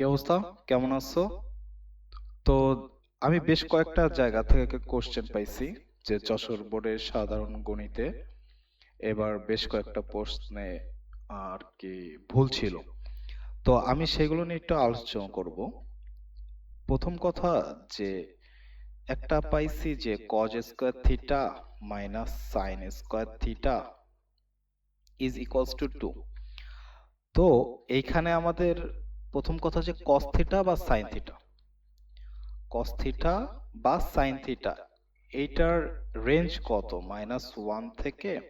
কি অবস্থা? কেমন আছো? তো আমি বেশ কয়েকটা জায়গা থেকে কোশ্চেন পাইছি, যে যশোর বোর্ডের সাধারণ গণিতে। এবার বেশ কয়েকটা প্রশ্নে আর কি ভুল ছিল। তো আমি সেগুলো নিয়ে একটু আলোচনা করব। প্রথম কথা যে একটা পাইছি যে cos square theta minus sine square theta is equals to two তো এইখানে আমাদের প্রথম কথা হচ্ছে কস থিটা বা সাইন থিটা কস থিটা বা সাইন থিটা এইটার রেঞ্জ কত? মাইনাস ওয়ান থেকে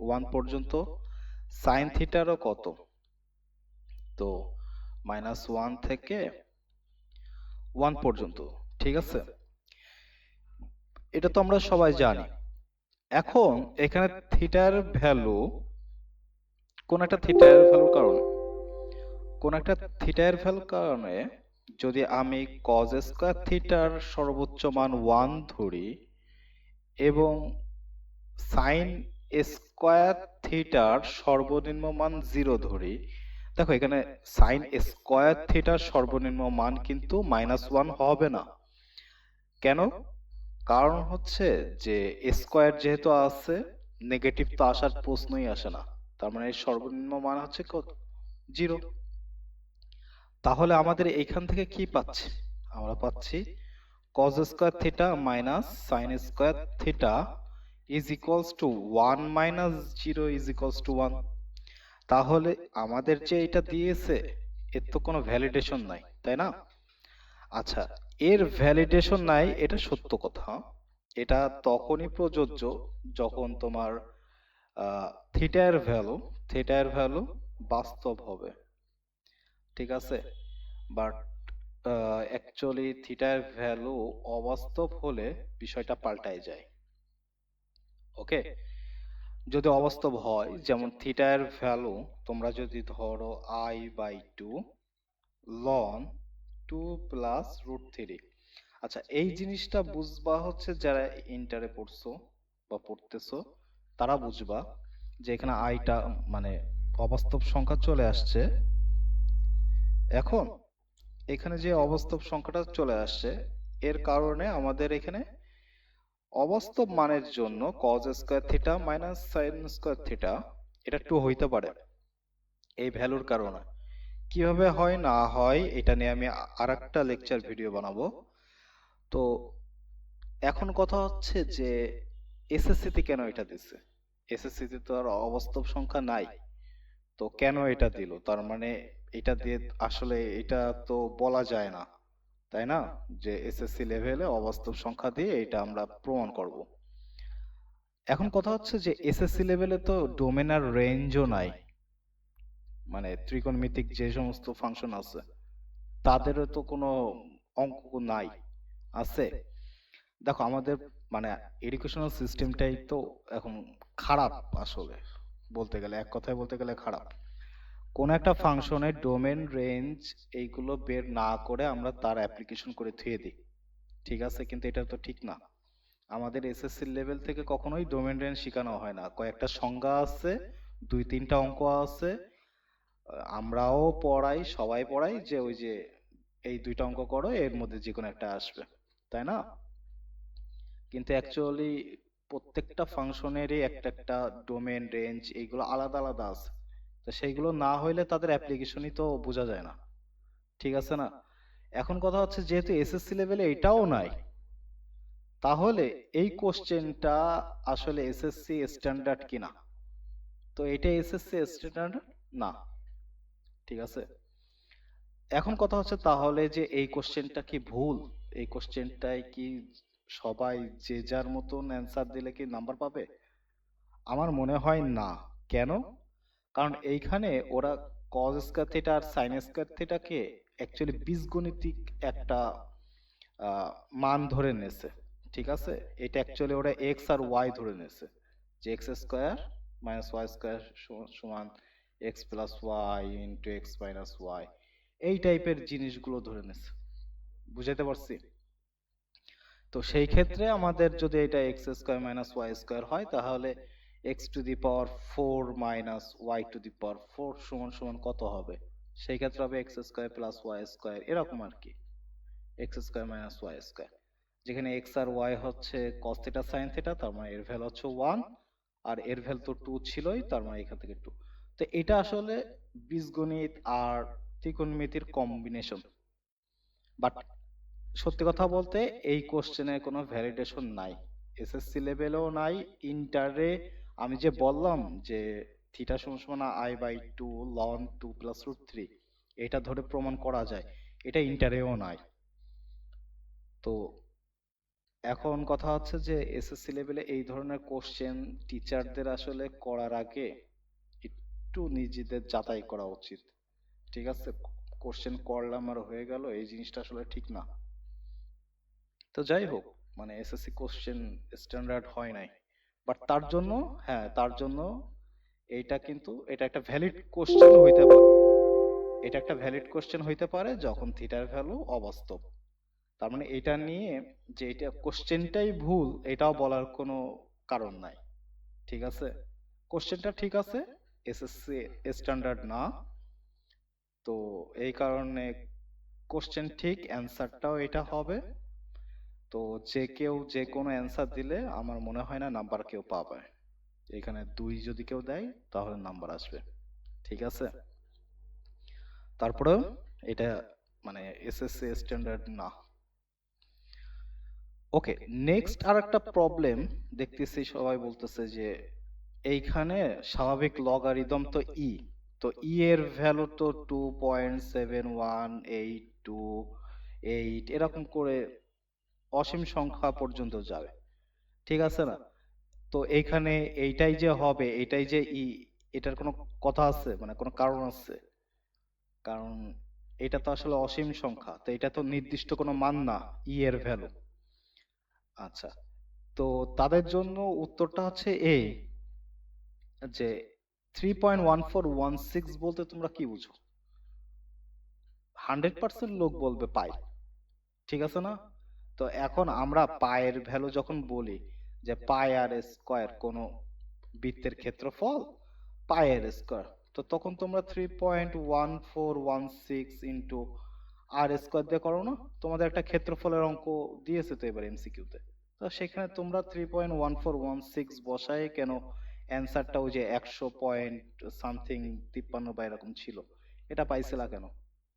ওয়ান পর্যন্ত। সাইন থিটারও কত? তো মাইনাস ওয়ান থেকে ওয়ান পর্যন্ত, ঠিক আছে? এটা তো আমরা সবাই জানি। এখন এখানে থিটার ভ্যালু কোন একটা থিটার ভ্যালুর কারণে? কোন একটা থিটার ভ্যালুর কারণে যদি আমি কজ স্কোয়ার থিটার সর্বোচ্চ মান ওয়ান ধরি এবং সাইন স্কোয়ার থিটার সর্বনিম্ন মান জিরো ধরি, দেখো এখানে সাইন স্কোয়ার থিটার সর্বনিম্ন মান কিন্তু মাইনাস ওয়ান হবে না। কেন? কারণ হচ্ছে যে স্কোয়ার যেহেতু আছে নেগেটিভ তো আসার প্রশ্নই আসে না। তার মানে সর্বনিম্ন মান হচ্ছে কত? জিরো তাহলে আমাদের এইখান থেকে কি পাচ্ছি? আমরা পাচ্ছি cos square theta minus sin square theta is equals to one minus zero is equals to one তাহলে আমাদের যে এটা দিয়েছে, এর তো কোনো ভ্যালিডেশন নাই, তাই না? আচ্ছা এর ভ্যালিডেশন নাই, এটা সত্য কথা। এটা তখনই প্রযোজ্য যখন তোমার থিটার ভ্যালু থিটার ভ্যালু বাস্তব হবে। ঠিক আছে? বাট অ্যাকচুয়ালি থিটার ভ্যালু অবাস্তব হলে বিষয়টা পাল্টায় যায়। ওকে যদি অবাস্তব হয়, যেমন থিটার ভ্যালু তোমরা যদি ধরো i by two ln two plus root three আচ্ছা এই জিনিসটা বুঝবা হচ্ছে যারা ইন্টারে পড়ছো বা পড়তেছো, তারা বুঝবা যে এখানে আইটা মানে অবাস্তব সংখ্যা চলে আসছে। এখন এখানে যে অবাস্তব সংখ্যাটা চলে আসছে, এর কারণে আমাদের এখানে অবাস্তব মানের জন্য cos square theta minus sin square theta এটা টু হইতে পারে। এই ভ্যালুর কারণে। কীভাবে হয় না হয় এটা নিয়ে আমি আর একটা লেকচার ভিডিও বানাবো। তো এখন কথা হচ্ছে যে এসএসসি তে কেন এটা দিচ্ছে এসএসসি তে তো আর অবাস্তব সংখ্যা নাই। তো কেন এটা দিল? তার মানে এটা দিয়ে আসলে এটা তো বলা যায় না, তাই না? যে এসএসসি লেভেলে অবাস্তব সংখ্যা দিয়ে এটা আমরা প্রমাণ করব। এখন কথা হচ্ছে যে এসএসসি লেভেলে তো ডোমেন আর রেঞ্জও নাই। মানে ত্রিকোণমিতিক যে সমস্ত ফাংশন আছে, তাদেরও তো কোনো অঙ্ক নাই, আছে। দেখো আমাদের মানে এডুকেশনাল সিস্টেমটাই তো এখন খারাপ আসলে, বলতে গেলে, এক কথায় বলতে গেলে খারাপ। কোন একটা ফাংশনের ডোমেন রেঞ্জ এইগুলো বের না করে আমরা তার অ্যাপ্লিকেশন করে থুয়ে দিই। ঠিক আছে? কিন্তু এটা তো ঠিক না। আমাদের এসএসসি লেভেল থেকে কখনোই ডোমেন রেঞ্জ শেখানো হয় না। কয়েকটা সংজ্ঞা আছে দুই তিনটা অঙ্ক আছে। আমরাও পড়াই সবাই পড়াই যে ওই যে এই দুইটা অঙ্ক করো এর মধ্যে যে কোনো একটা আসবে। তাই না? কিন্তু অ্যাকচুয়ালি প্রত্যেকটা ফাংশনেরই একটা একটা ডোমেন রেঞ্জ এইগুলো আলাদা আলাদা আছে। তো সেইগুলো না হইলে তাদের অ্যাপ্লিকেশনই তো বোঝা যায় না। ঠিক আছে না? এখন কথা হচ্ছে যেহেতু এসএসসি লেভেলে এটাও নাই, তাহলে এই কোশ্চেনটা আসলে এসএসসি স্ট্যান্ডার্ড কিনা? তো এটা এসএসসি স্ট্যান্ডার্ড না। ঠিক আছে? এখন কথা হচ্ছে তাহলে যে এই কোশ্চেনটা কি ভুল? এই কোশ্চেনটাই কি সবাই যে যার মতন অ্যান্সার দিলে কি নাম্বার পাবে? আমার মনে হয় না। কেন? কারণ এইখানে ওরা কজ স্কয়ার থিটা আর সাইন স্কয়ার থিটাকে অ্যাকচুয়ালি বীজগণিতিক একটা মান ধরে নেছে, ঠিক আছে? এটা অ্যাকচুয়ালি ওরা এক্স আর ওয়াই ধরে নেছে, যে x square minus y square সমান x plus y into x minus y এই টাইপের জিনিসগুলো ধরে নেছে, বুঝাইতে পারছি? তো সেই ক্ষেত্রে আমাদের যদি এটা x square minus y square হয়, তাহলে x to the power four minus y to the power four সমান সমান কত হবে? সেই ক্ষেত্রে হবে x square plus y square এরকম আর কি। X square minus y square যেখানে এক্স আর ওয়াই হচ্ছে কস থিটা সাইন থিটা তার মানে এর ভ্যালু হচ্ছে ওয়ান আর এর ভ্যালু তো টু ছিলই, তার মানে এখান থেকে টু তো এটা আসলে বীজগণিত আর ত্রিকোণমিতির কম্বিনেশন বাট সত্যি কথা বলতে, এই কোশ্চেনে কোনো ভ্যালিডেশন নাই। এসএসসি লেভেলেও নাই ইন্টারে আমি যে বললাম যে থিটা সমান সমান i by two ln two plus root three এটা ধরে প্রমাণ করা যায়। এটা ইন্টারেও নাই তো এখন কথা হচ্ছে যে এসএসসি লেভেলে এই ধরনের কোশ্চেন টিচারদের আসলে করার আগে একটু নিজেদের যাচাই করা উচিত। ঠিক আছে? কোশ্চেন করলাম আর হয়ে গেল এই জিনিসটা আসলে ঠিক না। তো যাই হোক মানে এসএসসি কোশ্চেন স্ট্যান্ডার্ড হয় নাই। বাট তার জন্য হ্যাঁ তার জন্য এইটা কিন্তু এটা একটা ভ্যালিড কোশ্চেন হইতে পারে। এটা একটা ভ্যালিড কোশ্চেন হইতে পারে যখন থিটার ভ্যালু অবাস্তব। তার মানে এটা নিয়ে যে এটা কোশ্চেনটাই ভুল এটাও বলার কোনো কারণ নাই। ঠিক আছে? কোশ্চেনটা ঠিক আছে এসএসসি স্ট্যান্ডার্ড না। তো এই কারণে কোশ্চেন ঠিক অ্যান্সারটাও এটা হবে। তো যে কেউ যে কোনো অ্যান্সার দিলে আমার মনে হয় না নাম্বার কেউ পাবে। এখানে দুই যদি কেউ দেয়, তাহলে নাম্বার আসবে। ঠিক আছে? তারপরেও এটা মানে এসএসসি স্ট্যান্ডার্ড না। ওকে নেক্সট আর একটা প্রবলেম দেখতেছি সবাই বলতেছে যে, এইখানে স্বাভাবিক লগারিদম তো ই তো ই এর ভ্যালু তো two point seven one eight two eight এরকম করে অসীম সংখ্যা পর্যন্ত যাবে। ঠিক আছে না? তো এইখানে এইটাই যে হবে এইটাই যে ই এটার কোনো কথা আছে? মানে কোনো কারণ আছে? কারণ এটা তো আসলে অসীম সংখ্যা তো এটা তো নির্দিষ্ট কোনো মান না ই এর ভ্যালু আচ্ছা তো তাদের জন্য উত্তরটা হচ্ছে এই যে three point one four one six বলতে তোমরা কি বুঝো? হান্ড্রেড পার্সেন্ট লোক বলবে পাই। ঠিক আছে না? তো এখন আমরা পায়ের ভ্যালু যখন বলি যে পাই আর স্কোয়ার কোনো বৃত্তের ক্ষেত্রফল পায়ের স্কোয়ার, তো তখন তোমরা three point one four one six into r square দিয়ে করো না? তোমাদের একটা ক্ষেত্রফলের অঙ্ক দিয়েছে তো এবার এমসিকিউতে তো। সেখানে তোমরা three point one four one six বসায় কেন অ্যান্সারটা ওই যে একশো পয়েন্ট সামথিং তিপ্পান্ন বা এরকম ছিল, এটা পাইছিলা কেন?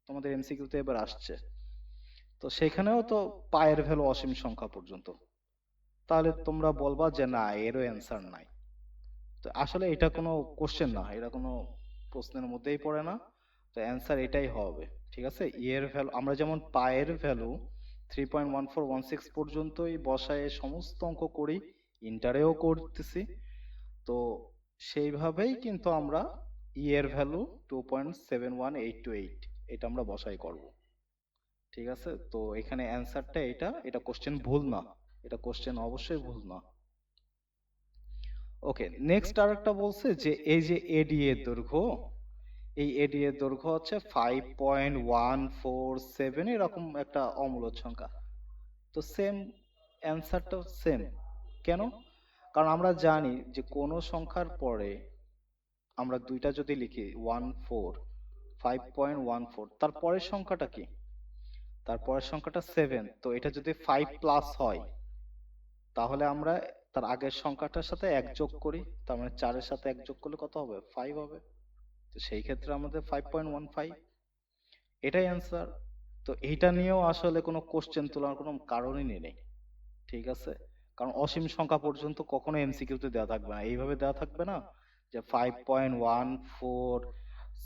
তোমাদের এমসিকিউতে এবার আসছে। তো সেখানেও তো পায়ের ভ্যালু অসীম সংখ্যা পর্যন্ত। তাহলে তোমরা বলবা যে না, এরও অ্যান্সার নাই। তো আসলে এটা কোনো কোশ্চেন না, এটা কোনো প্রশ্নের মধ্যেই পড়ে না। তো অ্যান্সার এটাই হবে, ঠিক আছে? এর ভ্যালু, আমরা যেমন পায়ের value three point one four one six পর্যন্তই বসায় সমস্ত অঙ্ক করি ইন্টারেও করতেছি। তো সেইভাবেই কিন্তু আমরা ই এর value two point seven one eight two eight এটা আমরা বসাই করব। ঠিক আছে? তো এখানে অ্যান্সারটা এটা এটা কোশ্চেন ভুল না। এটা কোশ্চেন অবশ্যই ভুল না। ওকে নেক্সট আর একটা বলছে যে এই যে এডি এর দৈর্ঘ্য, এই এডি এর দৈর্ঘ্য হচ্ছে five point one four seven এরকম একটা অমূলদ সংখ্যা। তো সেম অ্যান্সারটা সেম কেন? কারণ আমরা জানি যে কোনো সংখ্যার পরে আমরা দুইটা যদি লিখি one four five point one four তার পরের সংখ্যাটা কি? তার পরের সংখ্যাটা সেভেন তো এটা যদি ফাইভ প্লাস হয়, তাহলে আমরা তার আগের সংখ্যাটার সাথে এক যোগ করি। তার মানে চারের সাথে এক যোগ করলে কত হবে? ফাইভ হবে। তো সেই ক্ষেত্রে আমাদের ফাইভ পয়েন্ট ওয়ান ফাইভ এটাই অ্যান্সার তো এইটা নিয়েও আসলে কোনো কোশ্চেন তোলার কোনো কারণই নেই ঠিক আছে? কারণ অসীম সংখ্যা পর্যন্ত কখনো এমসিকিউতে দেওয়া থাকবে না। এইভাবে দেওয়া থাকবে না যে five point one four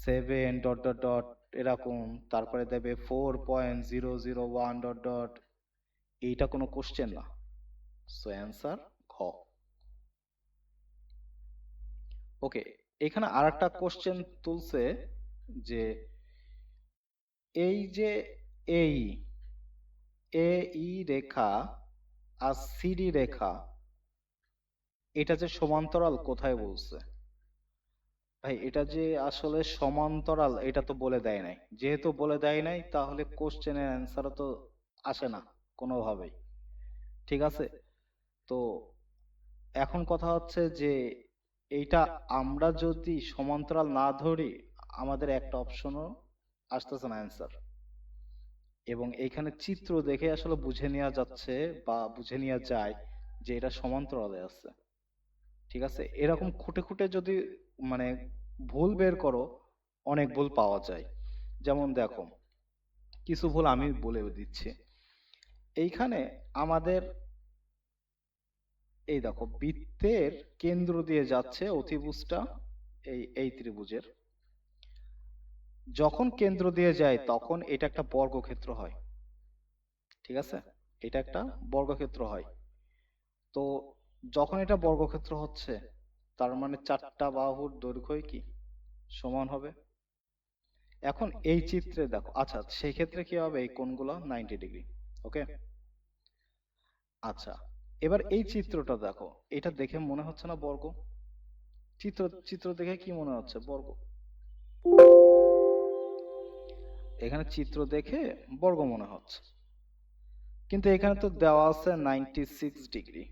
seven dot dot dot এরকম। তারপরে দেবে four point zero zero one dot dot এইটা কোনো কোশ্চেন না। সো অ্যান্সার ঘ। ওকে এখানে আর একটা কোশ্চেন তুলছে যে, এই যে এই এ ই রেখা আর সিডি রেখা, এটা যে সমান্তরাল কোথায় বলছে? ভাই এটা যে আসলে সমান্তরাল এটা তো বলে দেয় নাই। যেহেতু বলে দেয় নাই তাহলে কোশ্চেনের অ্যান্সারও তো আসে না কোনোভাবেই। ঠিক আছে? তো এখন কথা হচ্ছে যে এইটা আমরা যদি সমান্তরাল না ধরি আমাদের একটা অপশনও আসতেছে না অ্যান্সার এবং এইখানে চিত্র দেখে আসলে বুঝে নেওয়া যাচ্ছে বা বুঝে নেওয়া যায় যে এটা সমান্তরালে আছে। ঠিক আছে? এরকম খুঁটে খুঁটে যদি মানে ভুল বের করো অনেক ভুল পাওয়া যায়। যেমন দেখো কিছু ভুল আমি বলে দিচ্ছি। এইখানে আমাদের এই দেখো বৃত্তের কেন্দ্র দিয়ে যাচ্ছে অতিভুজটা এই এই ত্রিভুজের। যখন কেন্দ্র দিয়ে যায় তখন এটা একটা বর্গক্ষেত্র হয়। ঠিক আছে? এটা একটা বর্গক্ষেত্র হয়। তো যখন এটা বর্গক্ষেত্র হচ্ছে, তার মানে চারটা বাহুর দৈর্ঘ্যই কি? সমান হবে? এখন এই চিত্রে দেখো আচ্ছা সেই ক্ষেত্রে কি হবে? এই কোণগুলো নাইনটি ডিগ্রি ওকে আচ্ছা এবার এই চিত্রটা দেখো, এটা দেখে মনে হচ্ছে না বর্গ? চিত্র চিত্র দেখে কি মনে হচ্ছে? বর্গ। এখানে চিত্র দেখে বর্গ মনে হচ্ছে। কিন্তু এখানে তো দেওয়া আছে নাইনটি সিক্স ডিগ্রি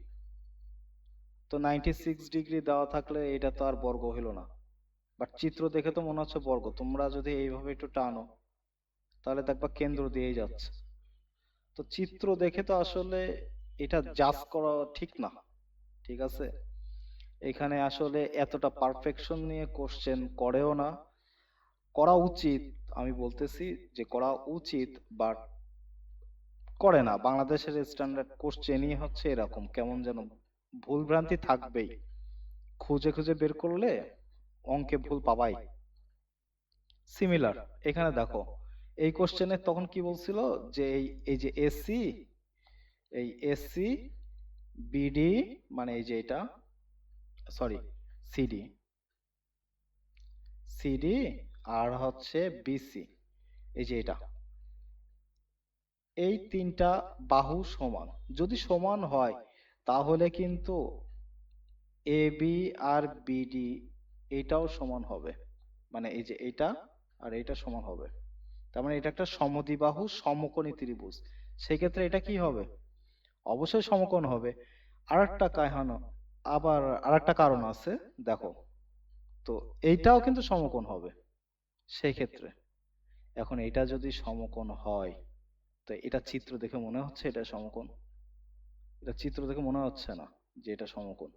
তো নাইনটি সিক্স ডিগ্রি দেওয়া থাকলে এটা তো আর বর্গ হলো না। বাট চিত্র দেখে তো মনে হচ্ছে বর্গ। তোমরা যদি এইভাবে একটু টানো, তাহলে দেখবা কেন্দ্র দিয়েই যাচ্ছে। তো চিত্র দেখে তো আসলে এটা জাজ করা ঠিক না, ঠিক আছে? এখানে আসলে এতটা পারফেকশন নিয়ে কোশ্চেন করেও না। করা উচিত, আমি বলতেছি যে করা উচিত বাট করে না। বাংলাদেশের স্ট্যান্ডার্ড কোশ্চেনই হচ্ছে এরকম, কেমন যেন ভুল ভ্রান্তি থাকবেই। খুঁজে খুঁজে বের করলে অঙ্কে ভুল পাবাই। সিমিলার এখানে দেখো, এই কোশ্চেনে তখন কি বলছিল? যে এই এই যে এসি এই এসি বিডি মানে এই যে এটা সরি সিডি সিডি আর হচ্ছে বিসি এই যে এটা। এই তিনটা বাহু সমান। যদি সমান হয় তাহলে কিন্তু এ বি আর বিডি এটাও সমান হবে। মানে এই যে এটা আর এটা সমান হবে। তার মানে এটা একটা সমদ্বিবাহু সমকোণী ত্রিভুজ। সেক্ষেত্রে এটা কি হবে? অবশ্যই সমকোণ হবে। আর একটা কাহান আবার আর একটা কারণ আছে, দেখো। তো এইটাও কিন্তু সমকোণ হবে সেই ক্ষেত্রে এখন এটা যদি সমকোণ হয়, তো এটা চিত্র দেখে মনে হচ্ছে এটা সমকোণ। এটা চিত্র দেখে মনে হচ্ছে না যে এটা সমকোণ।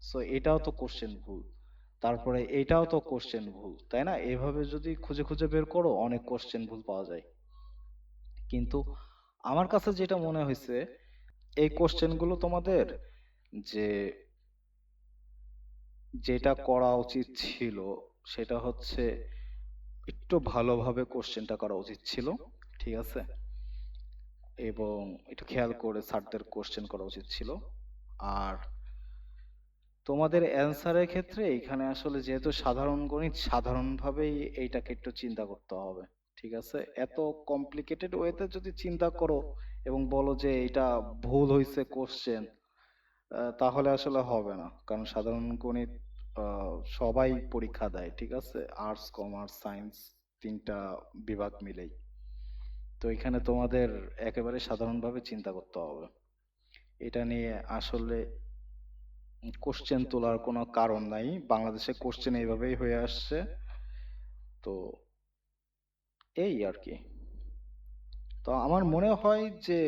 সো এটাও তো কোশ্চেন ভুল। তারপরে এটাও তো কোশ্চেন ভুল, তাই না? এভাবে যদি খুঁজে খুঁজে বের করো, অনেক কোশ্চেন ভুল পাওয়া যায়। কিন্তু আমার কাছে যেটা মনে হয়েছে, এই কোশ্চেনগুলো তোমাদের যে যেটা করা উচিত ছিল, সেটা হচ্ছে একটু ভালোভাবে কোশ্চেনটা করা উচিত ছিল। ঠিক আছে? এবং একটু খেয়াল করে স্যারদের কোশ্চেন করা উচিত ছিল। আর তোমাদের অ্যান্সারের ক্ষেত্রে এখানে আসলে যেহেতু সাধারণ গণিত সাধারণভাবেই এইটাকে একটু চিন্তা করতে হবে। ঠিক আছে? এত কমপ্লিকেটেড ওয়েতে যদি চিন্তা করো এবং বলো যে এটা ভুল হয়েছে কোশ্চেন তাহলে আসলে হবে না। কারণ সাধারণ গণিত আহ, সবাই পরীক্ষা দেয়। ঠিক আছে? আর্টস কমার্স সায়েন্স তিনটা বিভাগ মিলেই। তো এখানে তোমাদের একেবারে সাধারণভাবে চিন্তা করতে হবে। এটা নিয়ে আসলে কোশ্চেন তোলার কোনো কারণ নাই। বাংলাদেশে কোশ্চেন এইভাবেই হয়ে আসছে। তো এই আর কি। তো আমার মনে হয় যে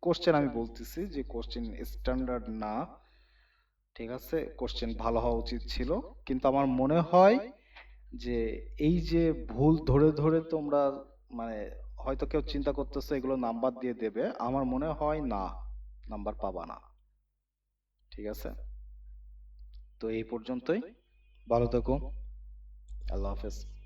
কোশ্চেন আমি বলতেছি যে কোশ্চেন স্ট্যান্ডার্ড না। ঠিক আছে? কোশ্চেন ভালো হওয়া উচিত ছিল। কিন্তু আমার মনে হয় যে এই যে ভুল ধরে ধরে তোমরা মানে হয়তো কেউ চিন্তা করতেছে, এগুলো নাম্বার দিয়ে দেবে। আমার মনে হয় না, নাম্বার পাবা না। ঠিক আছে? তো এই পর্যন্তই। ভালো থেকো। আল্লাহ হাফেজ।